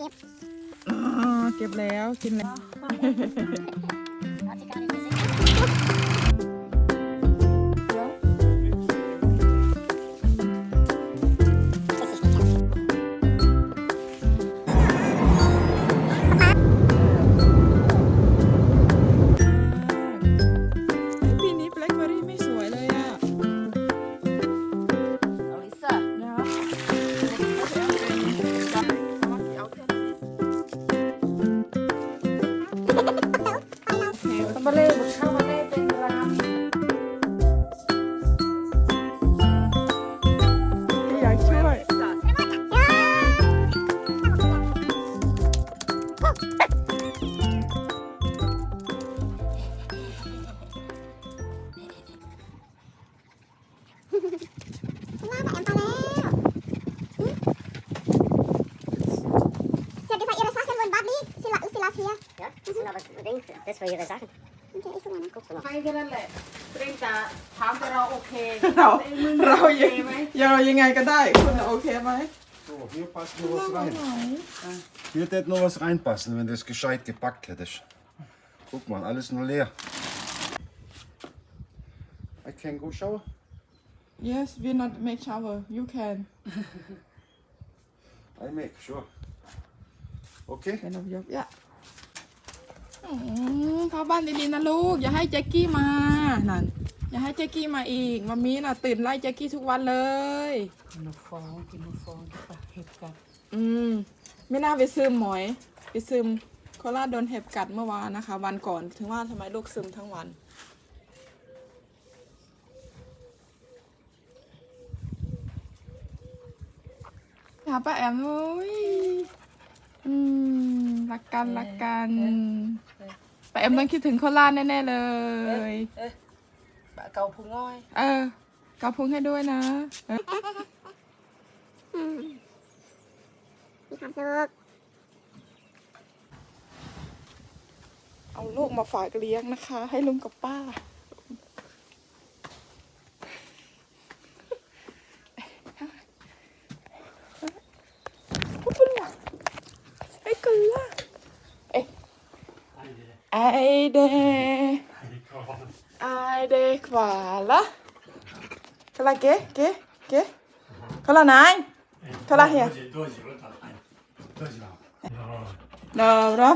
เก็บ อ๋อ เก็บแล้ว กินแล้ว มึง เรา โอเค ยัง ไหม เรายังไงก็ได้ คุณโอเคไหม So, hier passt noch was rein. Hier hätte noch was reinpassen, wenn du es gescheit gepackt hättest. Guck mal, alles nur leer. I can go shower. yes we not make shower you can I make, sure. Okay? เป็นอบยกยะอืมเข้าบ้านดีๆนะลูก อย่าให้แจ็คกี้มา นั่น อย่าให้แจ็คกี้มาอีกมามีน่ะตื่นไล่แจ็คกี้ทุกวันเลย กินนกฟองกินนกฟองปะเห็บกันอืม ไม่น่าไปซึมหมอย ไปซึมโคราชโดนเห็บกัดเมื่อวานนะคะ วันก่อนถึงว่าทำไมลูกซึมทั้งวัน หาป้าแอมโอ้ยอืมรักกันรักกันป้าแอมต้องคิดถึงโคราชแน่ๆเลย เอ๊ะปะ เกาพุงอ้อย เออ เกาพุงให้ด้วยนะเออมีความสุขเอาลูกมาฝากเลี้ยงนะคะ ให้ลุงกับป้า ไอ้เกลือเอ้ยไอเด ไอเดกว่าละกะละเก๋เก๋เก๋กะละนายกะละเฮียเนาะเนาะ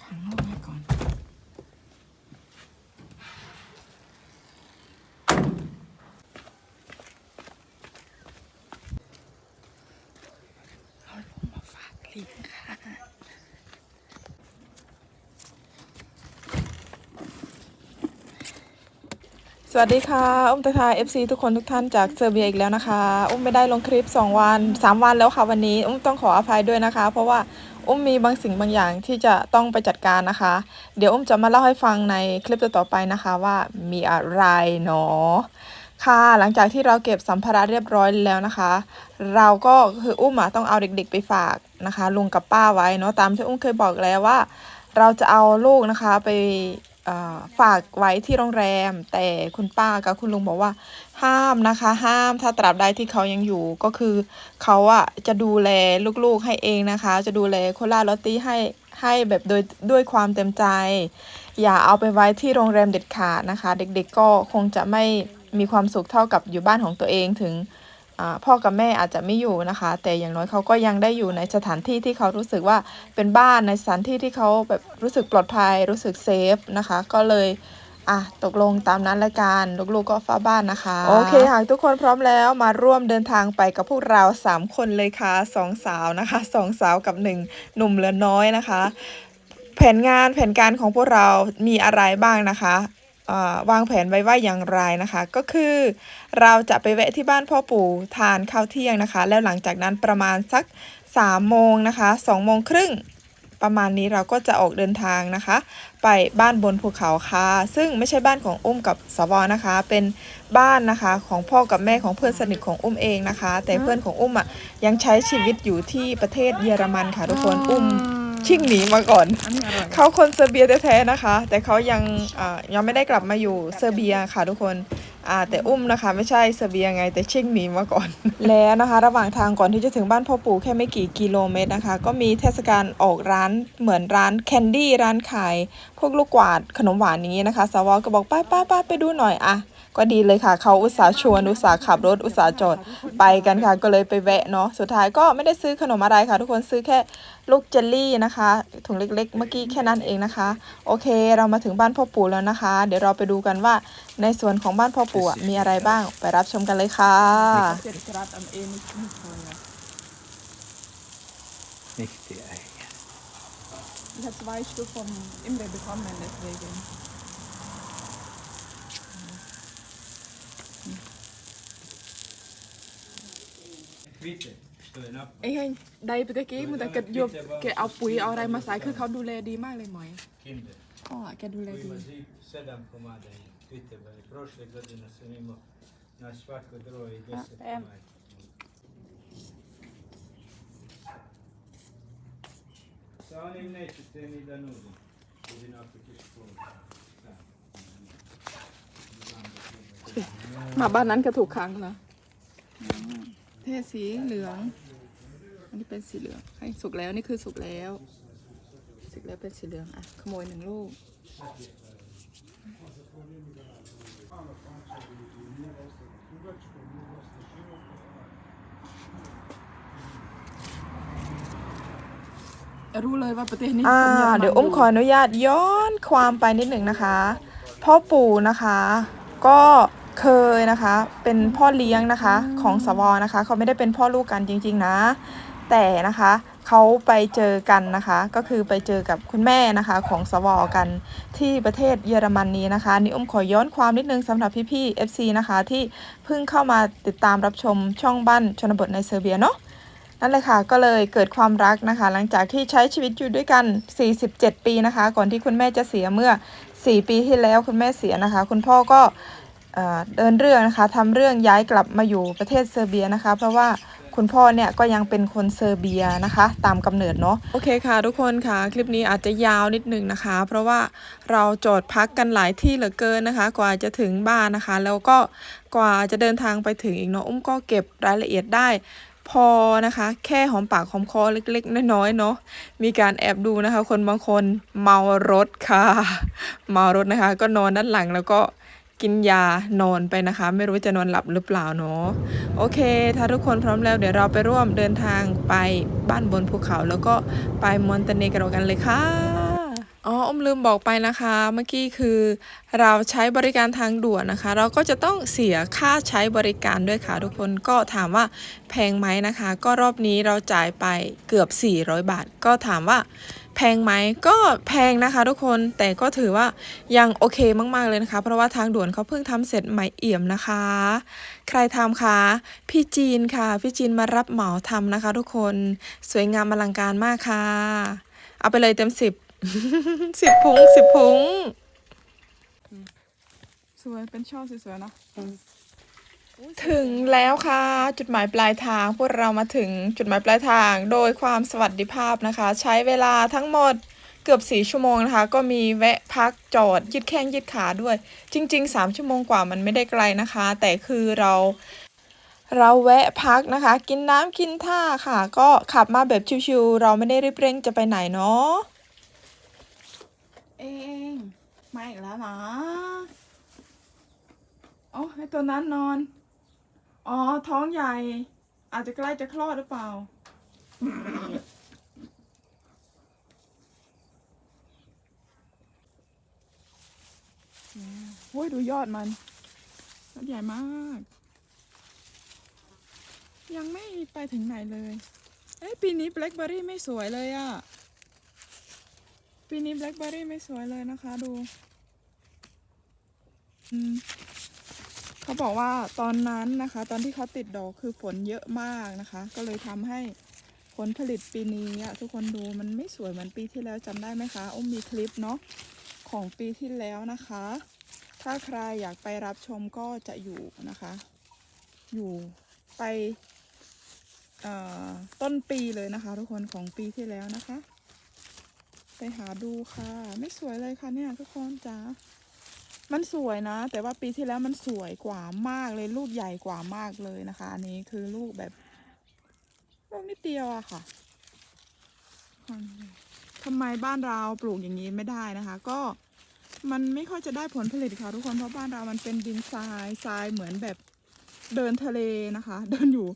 ขังเอาไว้ก่อน เอาลูกมาฝากเลี้ยงค่ะ สวัสดีค่ะอุ้มตะทาย FC ทุกคนทุกท่านจากเซอร์เบียอีกแล้วนะคะ อุ้มไม่ได้ลงคลิป 2 วัน 3 วันแล้วค่ะวันนี้ อุ้มต้องขออภัยด้วยนะคะ เพราะว่าอุ้มมีบางสิ่งบางอย่างที่จะต้องไปจัดการนะคะ เดี๋ยวอุ้มจะมาเล่าให้ฟังในคลิปต่อๆไปนะคะว่ามีอะไรเนาะค่ะหลังจากที่เราเก็บสัมภาระเรียบร้อยแล้วนะคะ เราก็คืออุ้มอะต้องเอาเด็ก ๆ ไปฝากนะคะลุงกับป้าไว้เนาะตามที่อุ้มเคยบอกแล้วว่า เราจะเอาลูกนะคะไป ฝากไว้ที่โรงแรม แต่คุณป้ากับคุณลุงบอกว่า ห้ามนะคะ ห้ามถ้าตราบใดที่เขายังอยู่ก็คือเขาอะจะดูแลลูกๆให้เองนะคะ จะดูแลโคลาลอตตี้ให้ให้แบบโดยด้วยความเต็มใจ อย่าเอาไปไว้ที่โรงแรมเด็ดขาดนะคะ เด็กๆก็คงจะไม่มีความสุขเท่ากับอยู่บ้านของตัวเองถึง พ่อกับแม่อาจจะไม่อยู่นะคะ แต่อย่างน้อยเขาก็ยังได้อยู่ในสถานที่ที่เขารู้สึกว่าเป็นบ้านในสถานที่ที่เขาแบบรู้สึกปลอดภัย รู้สึกเซฟนะคะ ก็เลยอะตกลงตามนั้นละกันลูกๆก็เฝ้าบ้านนะคะ โอเคหากทุกคนพร้อมแล้วมาร่วมเดินทางไปกับพวกเราสามคนเลยค่ะสองสาวนะคะสองสาวกับหนึ่งหนุ่มเหลือน้อยนะคะ แผนงานแผนการของพวกเรามีอะไรบ้างนะคะ วางแผนไว้ว่าอย่างไรนะคะ ก็คือเราจะไปแวะที่บ้านพ่อปู่ทานข้าวเที่ยงนะคะ แล้วหลังจากนั้นประมาณสัก3โมงนะคะ2โมงครึ่งประมาณนี้เราก็จะออกเดินทางนะคะ ไปบ้านบนภูเขาค่ะ ซึ่งไม่ใช่บ้านของอุ้มกับสวนะคะ เป็นบ้านนะคะของพ่อกับแม่ของเพื่อนสนิทของอุ้มเองนะคะ แต่เพื่อนของอุ้มอะยังใช้ชีวิตอยู่ที่ประเทศเยอรมันค่ะทุกคนอุ้ม ชิ่งหนีมาก่อน อันนี้อร่อยเขาคนเซอร์เบียแท้ๆนะคะ แต่เขายังอ่ายังไม่ได้กลับมาอยู่เซอร์เบียค่ะทุกคนอ่าแต่อุ้มนะคะ ไม่ใช่เสบียงไงแต่เชิ่งหนีมาก่อน แล้วนะคะ ระหว่างทางก่อนที่จะถึงบ้านพ่อปู่แค่ไม่กี่กิโลเมตรนะคะ ก็มีเทศกาลออกร้านเหมือนร้านแคนดี้ร้านขาย พวกลูกกวาดขนมหวานอย่างนี้นะคะสาวก็บอกไปไปไปไปดูหน่อยอะ ก็ดีเลยค่ะ เขาอุตส่าห์ชวนอุตส่าห์ขับรถอุตส่าห์จอดไปกันค่ะ ก็เลยไปแวะเนาะสุดท้ายก็ไม่ได้ซื้อขนมอะไรค่ะ ทุกคนซื้อแค่ลูกเจลลี่นะคะถุงเล็กๆ เมื่อกี้แค่นั้นเองนะคะ โอเค เรามาถึงบ้านพ่อปู่แล้วนะคะ เดี๋ยวเราไปดูกันว่าในส่วนของบ้านพ่อปู่อะมีอะไรบ้างไปรับชมกันเลยค่ะ Nicht die Eier. Ich habe zwei Stück vom Imre bekommen, deswegen. Bitte, stellen ab. เอ้ยใดไปตะกี้มึงแต่แกยบแกเอาปุ๋ยเอาอะไรมาใส่คือเขาดูแลดีมากเลยหมอย Kinder. พ่ออะแกดูแลดี Ima zi sedam komada i vidite, ba, prošle godine sam imao na svako drvo i deset komada. Sa onim nećete ni da nudim. Jedino ako ćeš pomoći. Sad. มาบ้านนั้นก็ถูกครั้งเห รอเทสีเหลือง อันนี้เป็นสีเหลืองให้สุกแล้วนี่คือสุกแล้ว สุกแล้วเป็นสีเหลืองอะขโมยหนึ่งลูกรู้เลยว่าประเทศนี้อ่าคนเยอะมากเดี๋ยวอุ้มขออนุญาตย้อนความไปนิดหนึ่งนะคะ พ่อปู่นะคะ ก็ เคยนะคะ เป็นพ่อเลี้ยงนะคะของสวนะคะ เขาไม่ได้เป็นพ่อลูกกันจริง ๆนะ แต่นะคะเขาไปเจอกันนะคะ ก็คือไปเจอกับคุณแม่นะคะของสวกันที่ประเทศเยอรมนนีนะคะนี่อุ้มขอย้อนความนิดนึงสำหรับพี่ๆ FC นะคะ ที่เพิ่งเข้ามาติดตามรับชมช่องบ้านชนบทในเซอร์เบียเนาะนั่นเลยค่ะก็เลยเกิดความรักนะคะ หลังจากที่ใช้ชีวิตอยู่ด้วยกัน 47 ปีนะคะ ก่อนที่คุณแม่จะเสียเมื่อ 4 ปีที่แล้วคุณแม่เสียนะคะ คุณพ่อก็ เดินเรื่องนะคะทำเรื่องย้ายกลับมาอยู่ประเทศเซอร์เบียนะคะ เพราะว่าคุณพ่อเนี่ยก็ยังเป็นคนเซอร์เบียนะคะ ตามกำเนิดเนาะโอเคค่ะ ทุกคนค่ะ คลิปนี้อาจจะยาวนิดนึงนะคะ เพราะว่าเราจอดพักกันหลายที่เหลือเกินนะคะ กว่าจะถึงบ้านนะคะ แล้วก็กว่าจะเดินทางไปถึงอีกเนาะอุ้มก็เก็บรายละเอียดได้พอนะคะ แค่หอมปากหอมคอเล็กๆน้อยๆเนาะมีการแอบดูนะคะ คนบางคนเมารถค่ะ เมารถนะคะ ก็นอนด้านหลังแล้วก็ กินยานอนไปนะคะ ไม่รู้จะนอนหลับหรือเปล่าเนาะโอเค ถ้าทุกคนพร้อมแล้วเดี๋ยวเราไปร่วมเดินทางไปบ้านบนภูเขา แล้วก็ไปมอนเตเนโกรกันเลยค่ะอ๋ออมลืมบอกไปนะคะ เมื่อกี้คือ เราใช้บริการทางด่วนนะคะ เราก็จะต้องเสียค่าใช้บริการด้วยค่ะ ทุกคนก็ถามว่าแพงไหมนะคะ ก็รอบนี้เราจ่ายไปเกือบ 400 บาท ก็ถามว่า แพงไหมก็แพงนะคะทุกคนแต่ก็ถือว่ายังโอเคมากๆเลยนะคะ เพราะว่าทางด่วนเขาเพิ่งทำเสร็จใหม่เอี่ยมนะคะ ใครทำคะพี่จีนค่ะ พี่จีนมารับเหมาทำนะคะ ทุกคนสวยงามอลังการมากค่ะ เอาไปเลยเต็มสิบสิบพุงสิบพุงสวยเป็นช่อสวยๆเนาะ ถึงแล้วค่ะ จุดหมายปลายทางพวกเรามาถึงจุดหมายปลายทาง โดยความสวัสดิภาพนะคะ ใช้เวลาทั้งหมดเกือบสี่ชั่วโมงนะคะ ก็มีแวะพักจอดยืดแข้งยืดขาด้วย จริงๆสามชั่วโมงกว่ามันไม่ได้ไกลนะคะ แต่คือเรา เราแวะพักนะคะ กินน้ำกินท่าค่ะ ก็ขับมาแบบชิวๆเราไม่ได้รีบเร่งจะไปไหนเนาะเองมาอีกแล้วนะอ๋อให้ตัวนั้นนอน อ๋อ ท้องใหญ่ อาจจะใกล้จะคลอดหรือเปล่า โอ้ยดูยอดมันยอดใหญ่มาก ยังไม่ไปถึงไหนเลย เอ้ยปีนี้แบล็คเบอร์รี่ไม่สวยเลยอะปีนี้แบล็คเบอร์รี่ไม่สวยเลยนะคะ ดู อืม เขาบอกว่าตอนนั้นนะคะ ตอนที่เขาติดดอกคือฝนเยอะมากนะคะ ก็เลยทำให้ผลผลิตปีนี้ทุกคนดูมันไม่สวยเหมือนปีที่แล้วจำได้ไหมคะอุ้มมีคลิปเนาะของปีที่แล้วนะคะ ถ้าใครอยากไปรับชมก็จะอยู่นะคะ อยู่ไปเอ่อต้นปีเลยนะคะ ทุกคนของปีที่แล้วนะคะ ไปหาดูค่ะ ไม่สวยเลยค่ะเนี่ยทุกคนจ้า มันสวยนะ แต่ว่าปีที่แล้วมันสวยกว่ามากเลยลูกใหญ่กว่ามากเลยนะคะ อันนี้คือลูกแบบลูกนิดเดียวอะค่ะทำไมบ้านเราปลูกอย่างนี้ไม่ได้นะคะ ก็มันไม่ค่อยจะได้ผลผลิตค่ะทุกคนเพราะบ้านเรามันเป็นดินทรายทรายเหมือนแบบเดินทะเลนะคะ เดินอยู่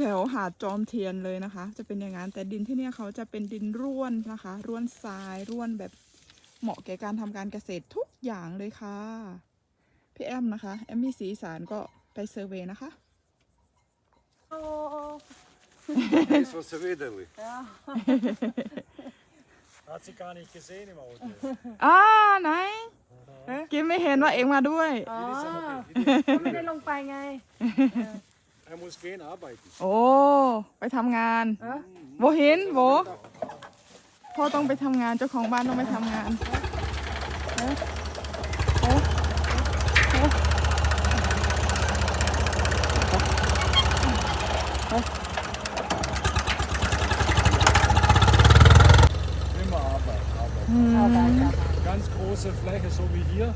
แถวๆหาดจอมเทียนเลยนะคะ จะเป็นอย่างนั้นแต่ดินที่เนี่ยเขาจะเป็นดินร่วนนะคะ ร่วนทรายร่วนแบบ เหมาะแก่การทำการเกษตรทุกอย่างเลยค่ะ พี่แอมนะคะ แอมมี่สีอีสารก็ไปเซอร์เวย์นะคะ Eens wat ze redden. Hat sie gar nicht gesehen im Auto. อ่าไหนกินไม่เห็นว่าเองมาด้วย อ๋อไม่ได้ลงไปไง Er muss gehen arbeiten. โอ้ ไปทำงานโบเห็นโบ พ่อต้องไปทำงานเจ้าของบ้านต้องไปทำงานเอ๊ะเอ๊ะเอ๊ะเอ๊ะ Immer Arbeit, Arbeit. เอาไปครับ Ganz große Fläche, so wie hier,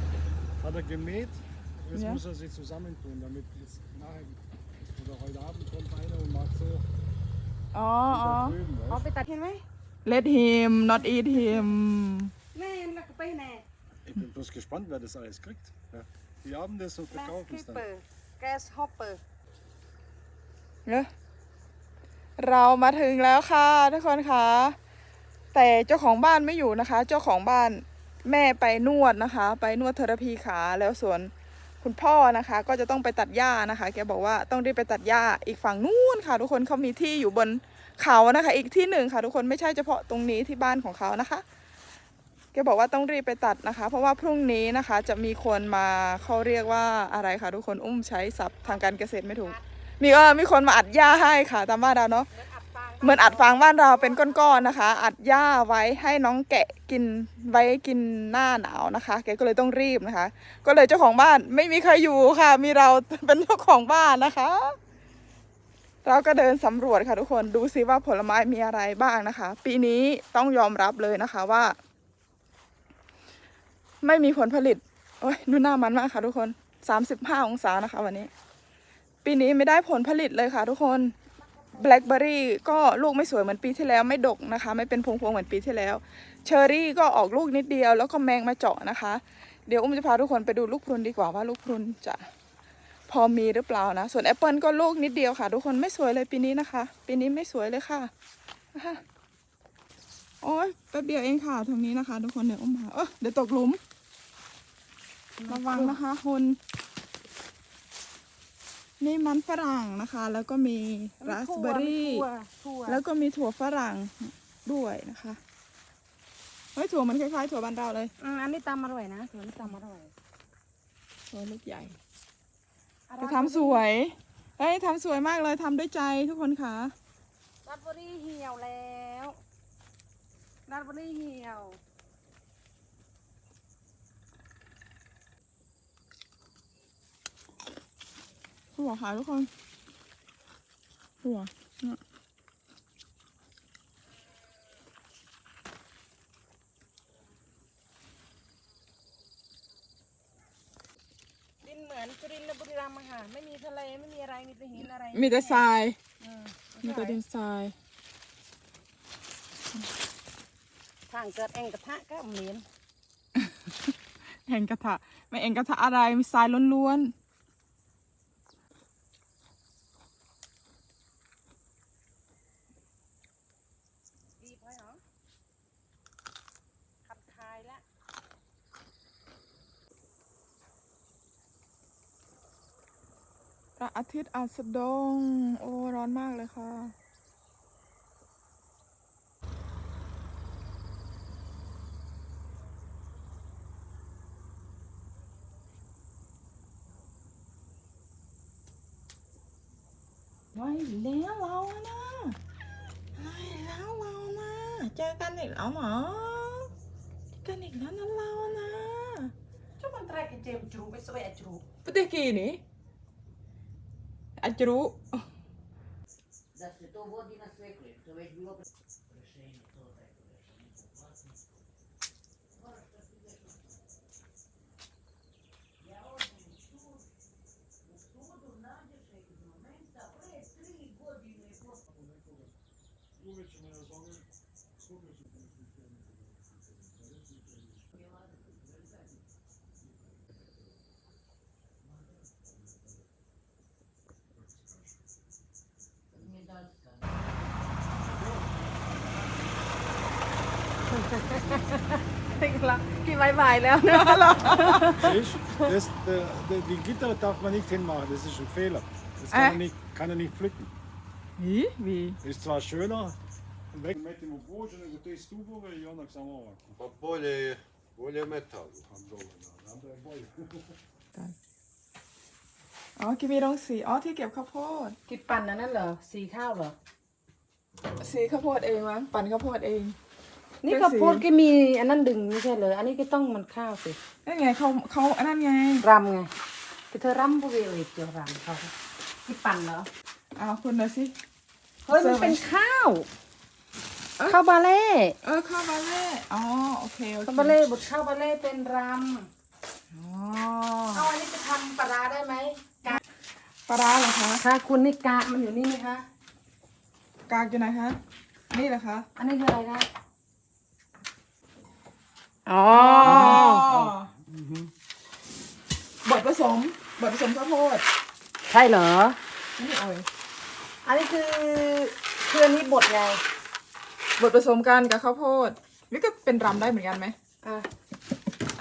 hat er gemäht. Jetzt Ja. muss er sie zusammentun, damit jetzt nachher oder heute Abend kommt einer und macht so อ๋ออ๋อ da drüben, เอา weißt ไปตัดเห็นไหม let him not eat him แม่แล้วก็ไปไหน Ich bin bloß gespannt, wer das alles kriegt. Ja. Die haben das und แกส verkaufen คิ es ปเปอ dann. ร์แกสฮอปเปอร์เนอะเรามาถึงแล้วค่ะทุกคนคะแต่เจ้าของบ้านไม่อยู่นะคะ เจ้าของบ้านแม่ไปนวดนะคะ ไปนวดเทอราพีขาแล้วส่วนคุณพ่อนะคะ ก็จะต้องไปตัดหญ้านะคะ แกบอกว่าต้องรีบไปตัดหญ้าอีกฝั่งนู้นค่ะ ทุกคนเขามีที่อยู่บน เขานะคะ อีกที่หนึ่งค่ะ ทุกคนไม่ใช่เฉพาะตรงนี้ที่บ้านของเขานะคะแกบอกว่าต้องรีบไปตัดนะคะ เพราะว่าพรุ่งนี้นะคะ จะมีคนมาเขาเรียกว่าอะไรคะทุกคนอุ้มใช้ศัพท์ทางการเกษตรไม่ถูก มีเออมีคนมาอัดหญ้าให้ค่ะ ตามบ้านเราเนาะเหมือนอัดฟางบ้านเราเป็นก้อนๆนะคะ อัดหญ้าไว้ให้น้องแกะกินไว้กินหน้าหนาวนะคะ แกก็เลยต้องรีบนะคะ ก็เลยเจ้าของบ้านไม่มีใครอยู่ค่ะ มีเราเป็นเจ้าของบ้านนะคะ เราก็เดินสำรวจค่ะทุกคนดูซิว่าผลไม้มีอะไรบ้างนะคะ ปีนี้ต้องยอมรับเลยนะคะว่า ไม่มีผลผลิต โอ้ยดูหน้ามันมากค่ะทุกคน35องศานะคะ วันนี้ ปีนี้ไม่ได้ผลผลิตเลยค่ะทุกคนแบล็คเบอรี่ก็ลูกไม่สวยเหมือนปีที่แล้วไม่ดกนะคะ ไม่เป็นพวงๆเหมือนปีที่แล้วเชอร์รี่ก็ออกลูกนิดเดียวแล้วก็แมงมาเจาะนะคะ เดี๋ยวอุ้มจะพาทุกคนไปดูลูกพรุนดีกว่าว่าลูกพรุนจะ พอมีหรือเปล่านะ ส่วนแอปเปิลก็ลูกนิดเดียวค่ะ ทุกคนไม่สวยเลยปีนี้นะคะ ปีนี้ไม่สวยเลยค่ะนะคะโอ้ยแป๊บเดียวเองค่ะตรงนี้นะคะ ทุกคนเดี๋ยวอุ้มหาเออเดี๋ยวตกหลุม ระวังนะคะคุณนี่มันฝรั่งนะคะ แล้วก็มีราสเบอร์รี่ถั่วถั่วแล้วก็มีถั่วฝรั่งด้วยนะคะเฮ้ยถั่วมันคล้ายๆถั่วบ้านเราเลยอืมอันนี้ตำอร่อยนะถั่วนี่ตำอร่อยถั่วลูกใหญ่ จะทำสวยเฮ้ยทำสวยมากเลยทำด้วยใจทุกคนค่ะรัสเบอร์รี่เหี่ยวแล้วรัสเบอร์รี่เหี่ยวถั่วค่ะทุกคนถั่วเนี่ย ดินเหมือนสุ รินทร์และบุรีรัมย์อะค่ะไม่มีทะเลไม่มีอะไรมีแต่หินอะไรมีแต่ทรายอืมมีแต่ดินทราย ทางเกิดเองกระทะก็เหม็น แห่งกระทะไม่เองกระทะอะไร มีทรายล้วนดีไปเหรอขับคายละ ๆพระอา ทิตย์อาจสะดง โอ้ ร้อนมากเลยค่ะ ไว้แล้วเราอะนะไว้แล้วเรานะ เจอกันอีกแล้วเหรอเจอกันอีกแล้วนะเรานะช่วมันตรายกั อาจมจรูไปสวยจรู Putih gini. Ajru. Dat je to vodi na svekli, to već bilo กี่บายบายแล้ วนะ Siehst du, das, der, der, die Gitter darf man nicht hinmachen, das ist ein Fehler. Das kann, Äh? er, nicht, kann er nicht pflücken. หีวี Ist zwar schöner, weg mit dem Obwohl, und das ist du, wo wir ja noch sagen, Pa bolje je, bolje je metal. อ๋อกิมีโรงสีอ๋อที่เก็บข้าวโพดกี่ปั่นอันนั้นเหรอสีข้าวเหรอสีข้าวโพดเองมั้งปั่นข้าวโพดเอง นี่เป็นก็สีโพดก็มีอันนั้นดึงไม่ใช่เหรออันนี้ก็ต้องมันข้าวสินั่นไงเขาเขาอันนั้นไงรำไงคือเธอรำพวกเวลเจียวรำเขากี่ปั่นเหรอเอาคุณนะสิเฮ้ยมันเป็นข้าวข้าวบาเล่เออข้าวบาเล่อ๋อโอเคโอเคข้าวบาเล่บดข้าวบาเล่เป็นรอ๋อำเอาอันนี้จะทำปลาร้าได้ไหมกะปลาร้าเหรอคะค่ะคุณนี่กะมันอยู่นี่ไหมคะกากอยู่ไหนคะนี่เหรอคะอันนี้คืออะไรคะ อ๋ออ๋อบดผสมบดผสมข้าวโพดใช่เหรอนี่เอ่ยอันนี้คือคืออันนี้บดไงบดผสมกันกับข้าวโพดนี่ก็เป็นรำได้เหมือนกันไหมอะ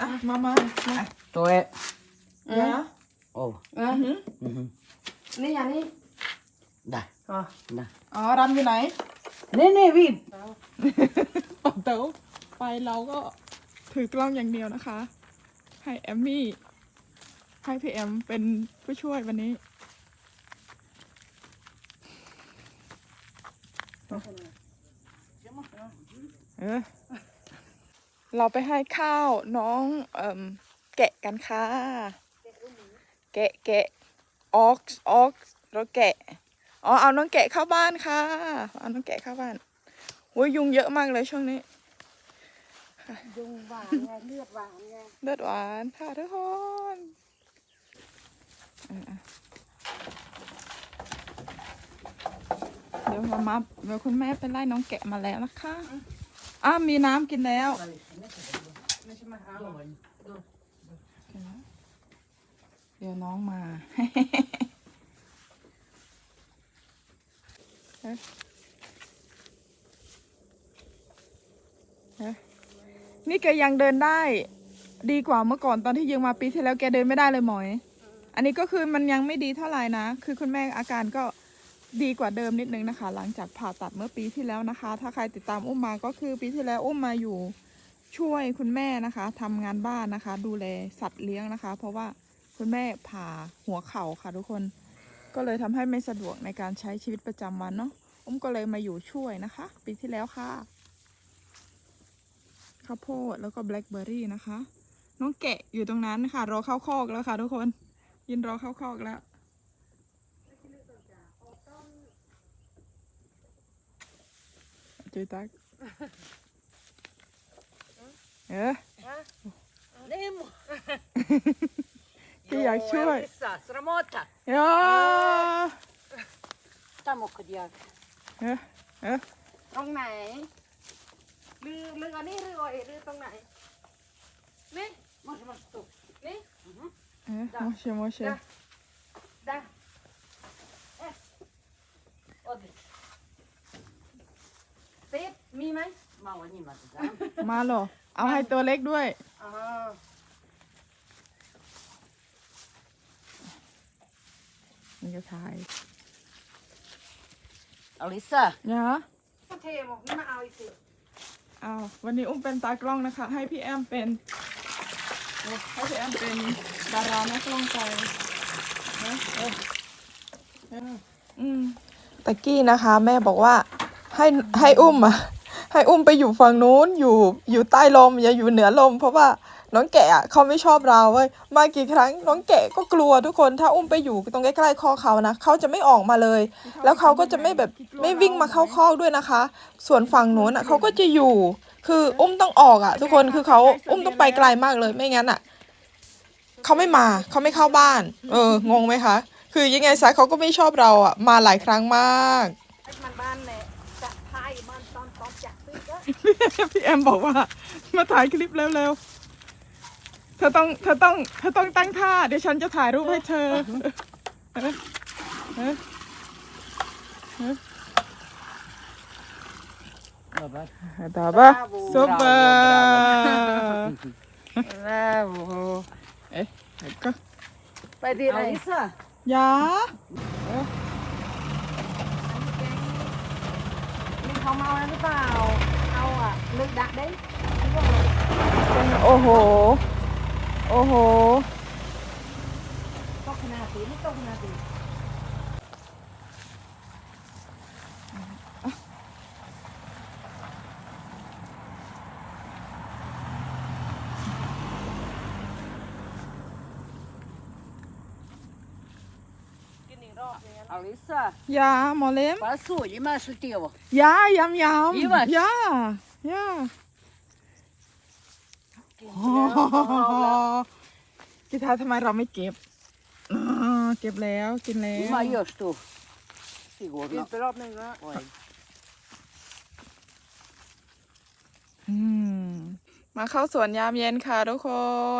อะมามามา To je... เดี๋ยวนะ Ovo. อะ Mhm. นี่อันนี้ Da, อ๋อ da. อ๋อรำอยู่ไหน Ne, ne, vid. เต๋อไปเราก็ ถือกล้องอย่างเดียวนะคะ ให้แอมมี่ให้พี่แอมเป็นผู้ช่วยวันนี้ เออ เราไปให้ข้าวน้องเอ่มแกะกันค่ะ แกะแกะออกออกเราแกะ อ๋อ เอาน้องแกะเข้าบ้านค่ะ เอาน้องแกะเข้าบ้านโอ้ยยุงเยอะมากเลยช่วงนี้ ยุงหวานไงเลือดหวานไงเลือดหวานค่ะทุกคนเดี๋ยวมามาเดี๋ยวคุณแม่ไปไล่น้องแกะมาแล้วนะคะอ้ามีน้ำกินแล้ว ไม่ใช่มาหาเดี๋ยวน้องมา เอ๊ะเอ๊ะ นี่แกยังเดินได้ ดีกว่าเมื่อก่อนตอนที่ยิงมาปีที่แล้วแกเดินไม่ได้เลยหมอย อันนี้ก็คือมันยังไม่ดีเท่าไหร่นะ คือคุณแม่อาการก็ดีกว่าเดิมนิดนึงนะคะ หลังจากผ่าตัดเมื่อปีที่แล้วนะคะ ถ้าใครติดตามอุ้มมาก็คือปีที่แล้วอุ้มมาอยู่ช่วยคุณแม่นะคะทำงานบ้านนะคะ ดูแลสัตว์เลี้ยงนะคะ เพราะว่าคุณแม่ผ่าหัวเข่าค่ะทุกคนก็เลยทำให้ไม่สะดวกในการใช้ชีวิตประจำวันเนาะอุ้มก็เลยมาอยู่ช่วยนะคะ ปีที่แล้วค่ะ ข้าวโพดแล้วก็แบล็คเบอร์รี่นะคะ น้องแกะอยู่ตรงนั้นค่ะ รอเข้าคอกแล้วค่ะ ทุกคน ยินรอเข้าคอกแล้ว จุยตัก เออ Nemo. พี่อยากช่วย Sa, sramota. ยา Tamo kod jag. เออเออตรงไหน ลือลืออันนี้ลืออ่อยลือตรงไหนนี่ Može, može tu. นี่เออโมเชโมเชได้ Odlično. ติ๊บมีไหม Malo njima da dam. มาเหรอ เอาให้ตัวเล็กด้วย อ๋อนี่ก็ถ่าย Alisa, ยาต้องเทหมกนี่มาเอาอีกสิ เอาวันนี้อุ้มเป็นตากล้องนะคะ ให้พี่แอมเป็นให้พี่แอมเป็นดารานักกล้องใจนะเออเอออืมตะกี้นะคะ แม่บอกว่าให้ให้อุ้มอะให้อุ้มไปอยู่ฝั่งนู้นอยู่อยู่ใต้ลมอย่าอยู่เหนือลม เพราะว่า น้องแกะอะเขาไม่ชอบเราเว้ยมากี่ครั้งน้องแกะก็กลัวทุกคนถ้าอุ้มไปอยู่ตรงใกล้ๆคอเขานะเขาจะไม่ออกมาเลย แล้วเขาก็จะไม่แบบไม่วิ่งมาเข้าคอกด้วยนะคะ ส่วนฝั่งนู้นอะเขาก็จะอยู่ คืออุ้มต้องออกอะ ทุกคนคือเขาอุ้มต้องไปไกลมากเลยไม่งั้นอะเขาไม่มาเขาไม่เข้าบ้าน เอองงไหมคะ คือยังไงซะเขาก็ไม่ชอบเราอะมาหลายครั้งมากไอ้มันบ้านเนี่ยจะพายมันตอนตอนจับซื้อก็พี่แอมบอกว่ามาถ่ายคลิปเร็วๆเธอต้องเธอต้องเธอต้องตั้งท่าเดี๋ยวฉันจะถ่ายรูปให้เธอเออเออเออ Dobar. Dobar. Super. Bravo. Ecco. ไปดีไหน Alisa, Ja. นี่เขาเมาแล้วหรือเปล่าเอาอะลึกดักได้โอ้โห โอ้โหตกขนาดตีไม่ตกขนาดตีกินอีกรอบอย่างนั้น Alisa, Ja, Malin. pa sulj, imaš li ti ovo? Ja, jam, jam. Imaš? Ja, ja. กิทาทำไมเราไม่เก็บอ่าเก็บแล้วกินแล้ว Ima još tu. กิน Sigurno. ไปรอบหนึ่งแล้ว Oj. อืม มาเข้าสวนยามเย็นค่ะทุกค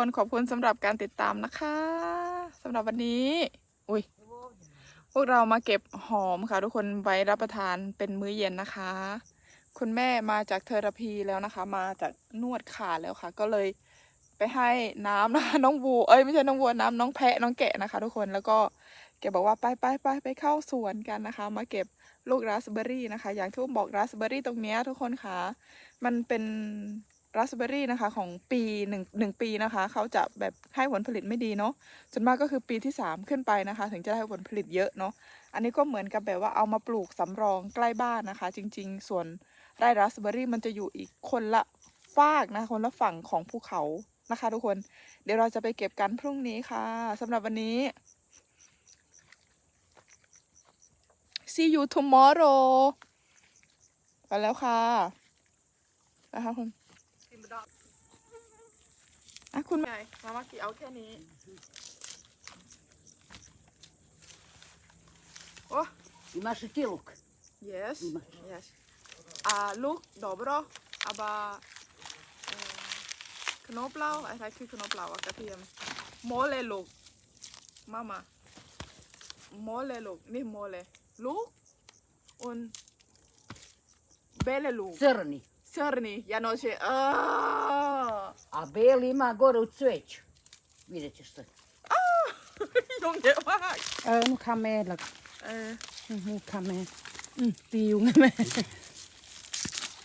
น ขอบคุณสำหรับการติดตามนะคะสำหรับวันนี้ อุ้ยพวกเรามาเก็บหอมค่ะทุกคนไว้รับประทานเป็นมื้อเย็นนะคะ คุณแม่มาจากเทอราพีแล้วนะคะ มาจากนวดขาแล้วค่ะ ก็เลยไปให้น้ำนะคะน้องวัวเอ้ยไม่ใช่น้องวัวน้ำน้องแพะน้องแกะนะคะ ทุกคนแล้วก็แกบอกว่าไปไปไปไปเข้าสวนกันนะคะ มาเก็บลูกราสเบอรี่นะคะ อย่างที่อุ้มบอกราสเบอรี่ตรงเนี้ยทุกคนค่ะมันเป็นราสเบอร์รี่นะคะของปีหนึ่งหนึ่งปีนะคะ เขาจะแบบให้ผลผลิตไม่ดีเนาะส่วนมากก็คือปีที่สามขึ้นไปนะคะ ถึงจะได้ผลผลิตเยอะเนาะอันนี้ก็เหมือนกับแบบว่าเอามาปลูกสำรองใกล้บ้านนะคะ จริง ๆ ส่วน ไร่ราสเบอร์รี่มันจะอยู่อีกคนละฟากนะคนละฝั่งของภูเขานะคะทุกคน เดี๋ยวเราจะไปเก็บกันพรุ่งนี้ค่ะสำหรับวันนี้ see you tomorrow ไปแล้วค่ะนะคะคุณอะคุณใหญ่มามากี่เอาแค่นี้ โอ้ Imaš li ti luk? yes Ima. yes a luk dobro aber äh, Knoblauch อะไรคือ Knoblauch อะกระเทียมโมเลลูกมามาโมเลลูกนี่โมเลลูก und bele luk Crni. crni ja noće Ah! A beli ima gore u cveću. Vidjet ćeš sad. ยุงเยอะมากเออนุคาเ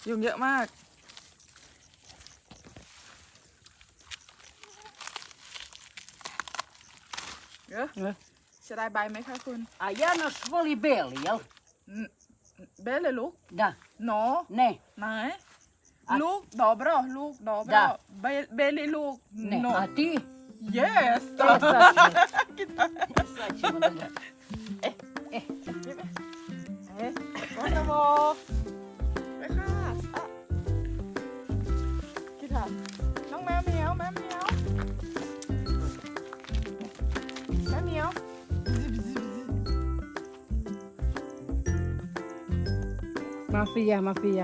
ยุงไงแม่ยุงเยอะมาก เยอะเออจะได้ใบไหมคะคุณ A Janoš voli beli, jel? เบลเลยลูก Da. โน Ne, ไหนอะลูกดอบรอลูกดอบรอได้เบเบลลูก ne. no A ti? yes E, sad ćemo. Sad ćemo da gledamo. เอ๊ เฟียมาเฟีย